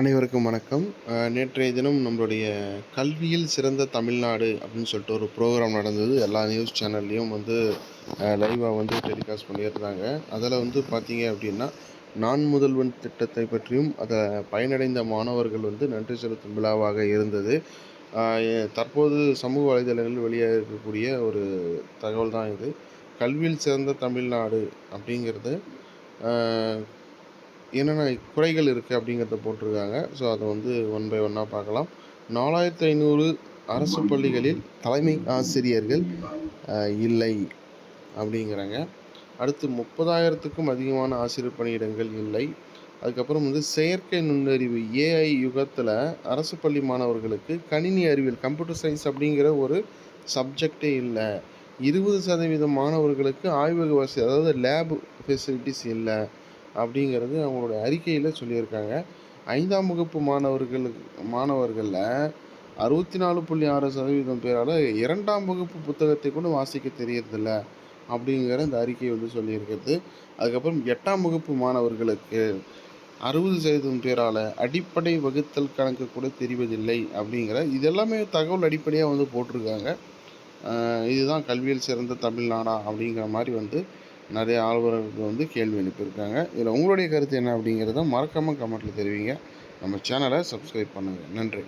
அனைவருக்கும் வணக்கம். நேற்றைய தினம் நம்மளுடைய கல்வியில் சிறந்த தமிழ்நாடு அப்படின்னு சொல்லிட்டு ஒரு ப்ரோக்ராம் நடந்தது. எல்லா நியூஸ் சேனல்லையும் வந்து லைவாக வந்து டெலிகாஸ்ட் பண்ணியிருந்தாங்க. அதில் வந்து பார்த்தீங்க அப்படின்னா நான் முதல்வன் திட்டத்தை பற்றியும் அதை பயனடைந்த மாணவர்கள் வந்து நன்றி செலுத்தும் விழாவாக இருந்தது. தற்போது சமூக வலைதளங்களில் வெளியாக இருக்கக்கூடிய ஒரு தகவல் தான் இது. கல்வியில் சிறந்த தமிழ்நாடு அப்படிங்கிறது என்னென்ன குறைகள் இருக்குது அப்படிங்கிறத போட்டிருக்காங்க. ஸோ அதை வந்து ஒன் பை ஒன்னாக பார்க்கலாம். நாலாயிரத்து ஐநூறு அரசு பள்ளிகளில் தலைமை ஆசிரியர்கள் இல்லை அப்படிங்கிறாங்க. அடுத்து முப்பதாயிரத்துக்கும் அதிகமான ஆசிரியர் பணியிடங்கள் இல்லை. அதுக்கப்புறம் வந்து செயற்கை நுண்ணறிவு ஏஐ யுகத்தில் அரசு பள்ளி மாணவர்களுக்கு கணினி அறிவியல் கம்ப்யூட்டர் சயின்ஸ் அப்படிங்கிற ஒரு சப்ஜெக்டே இல்லை. இருபது சதவீதம் மாணவர்களுக்கு ஆய்வக வசதி அதாவது லேப் ஃபெசிலிட்டிஸ் இல்லை. அப்படிங்கிறது அவங்களுடைய அறிக்கையில் சொல்லியிருக்காங்க. ஐந்தாம் வகுப்பு மாணவர்களுக்கு மாணவர்களில் அறுபத்தி நாலு புள்ளி ஆறு சதவீதம் பேரால் இரண்டாம் வகுப்பு புத்தகத்தை கூட வாசிக்க தெரியறதில்ல அப்படிங்கிற இந்த அறிக்கை வந்து சொல்லியிருக்கிறது அதுக்கப்புறம் எட்டாம் வகுப்பு மாணவர்களுக்கு அறுபது சதவீதம் பேரால் அடிப்படை வகுத்தல் கணக்கு கூட தெரிவதில்லை அப்படிங்கிற இதெல்லாமே தகவல் அடிப்படையாக வந்து போட்டிருக்காங்க. இதுதான் கல்வியில் சிறந்த தமிழ்நாடா அப்படிங்கிற மாதிரி வந்து நிறைய ஆழ்வர்கள் வந்து கேள்வி எழுப்பியிருக்காங்க. இதில் உங்களுடைய கருத்து என்ன அப்படிங்கிறத மறக்காமல் கமெண்ட்டில் தெரிவிங்க. நம்ம சேனலை சப்ஸ்கிரைப் பண்ணுங்கள் நன்றி.